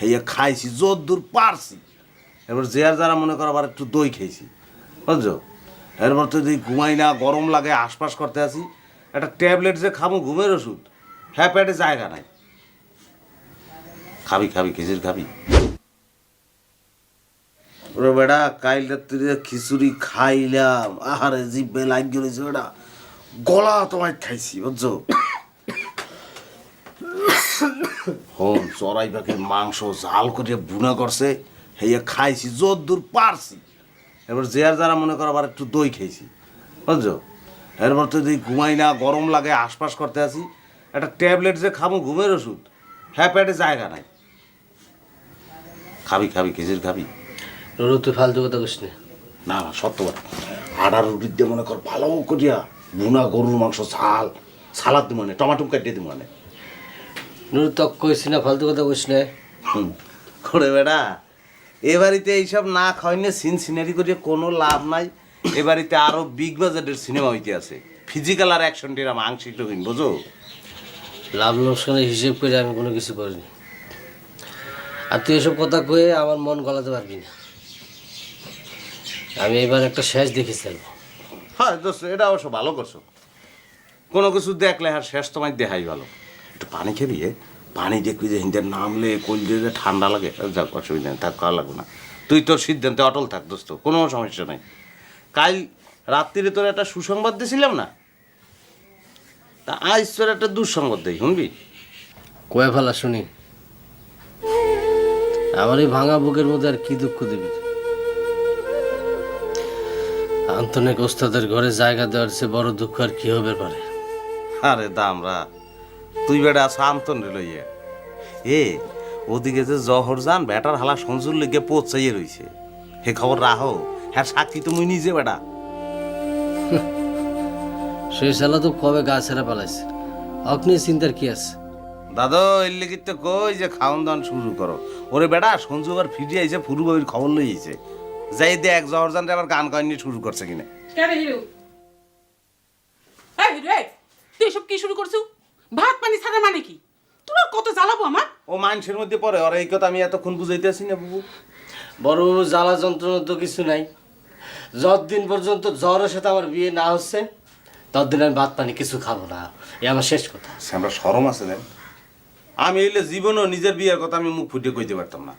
হেয়ে খাইছি জোর দূর পারছি। এবার যে আর যারা মনে করো আবার একটু দই খেয়েছি, বুঝছ? এরপর তো যদি ঘুমাই না, গরম লাগে, আশপাশ করতে আসি, একটা ট্যাবলেট যে খাব, ঘুমের ওষুধ হ্যাঁ পেটে জায়গা নাই। খাবি খাবি খিচুড়ি খাবি। ওরে বেটা কাইল রাত্রি খিচুড়ি খাইলাম। আহারে, জিভে লাগি রয়েছে বেটা গলা তোমায় খাইছি, বুঝছ? হন চড়াই পাখির মাংস জাল করে বুনা করছে হেয়ে খাইছি জোর দূর পারছি এবার যে আর যারা মনে করো আবার একটু দই খেয়েছি বুঝছ এরপর তো যদি ঘুমাই না গরম লাগে আশপাশ করতে আসি একটা ট্যাবলেট যে খাব ঘুমের ওষুধ হ্যাঁ পেটে জায়গা নাই। খাবি খাবি খিচুড়ি খাবি। নুরু তুই ফালতু কথা কইস না? না না সত্য কথা। আডার রুটির দিয়ে মনে কর ভালো করিয়া বুনা গরুর মাংস ঝাল সালাদ দিব মানে টমাটো কাটিয়ে দিব মানে। নুরু তক কইস না ফালতু কথা কইস না। করে বেড়া এ বাড়িতে এইসব না খাওয়াইলে সিন সিনারি করে কোনো লাভ নাই। এ বাড়িতে আরও বিগ বাজেটের সিনেমা হইতে আছে। ফিজিক্যাল আর অ্যাকশন টিরাম আংশিক রকম বুঝো? লাভ লোকসানের হিসেব করে আমি কোনো কিছু করিনি। আর তুই এসব কথা কয়ে আমার মন গলাতে পারবি না। আমি এবার একটা শেষ দেখে চাইব হ্যাঁ দোস্ত এটা অবশ্য ভালো করছ। কোনো কিছু দেখলে আর শেষ তোমায় দেখাই ভালো। একটু পানি এ? পানি দেখবি যে হিন্দের নামলে দিয়ে যে ঠান্ডা লাগে যাক অসুবিধা নেই থাক খাওয়া লাগবে না। তুই তোর সিদ্ধান্তে অটল থাক দোস্ত কোনো সমস্যা নাই। কাল রাত্রিরে তোর একটা সুসংবাদ দিয়েছিলাম না? তা আজ তোর একটা দুঃসংবাদ দেই শুনবি? কয়ে ফেলা শুনি। আমার এই ভাঙা বুকের মধ্যে আর কি দুঃখ দিবি আন্তনিক ওস্তাদের ঘরে জায়গা দেওয়ার চেয়ে বড় দুঃখ আর কি হবে পারে? আরে দামরা তুই বেটা শান্তন লইয়া। এ ওদিকে যে জহর যান বেটার হালা সঞ্জুর লেগে পচাইয়ে রইছে। হে খবর রাহো হ্যাঁ সাক্ষী তো মুই নিজে বেটা। সেই সালা তো কবে গা ছেড়ে পালাইছে? আপনি চিন্তার কি আছে? দাদা এর লেগে তো কই যে খাওন দাওয়ান শুরু করো। ওরে বেটা সঞ্জু আবার ফিরে আইছে ফুরু বাবির খবর লই আইছে। যাই দেখ জহর জানরে আবার গান গাইনি শুরু করছে কিনা। কেন হিরো? এই হিরো এই, তুই এসব কি শুরু করছ? ভাত পানি ছাড়া মানে কি? তোমার কত জ্বালাবো আমার? ও মানুষের মধ্যে পড়ে ওর এই কথা আমি এতক্ষণ বুঝাইতেছি না বুবু। বড় জ্বালা যন্ত্রণা তো কিছু নাই। যতদিন পর্যন্ত জ্বরের সাথে আমার বিয়ে না হচ্ছে ততদিন আমি ভাত পানি কিছু খাব না। এ আমার শেষ কথা। আমরা সরম আছে দেন। আমি এলে জীবনও নিজের বিয়ের কথা আমি মুখ ফুটে কইতে পারতাম না।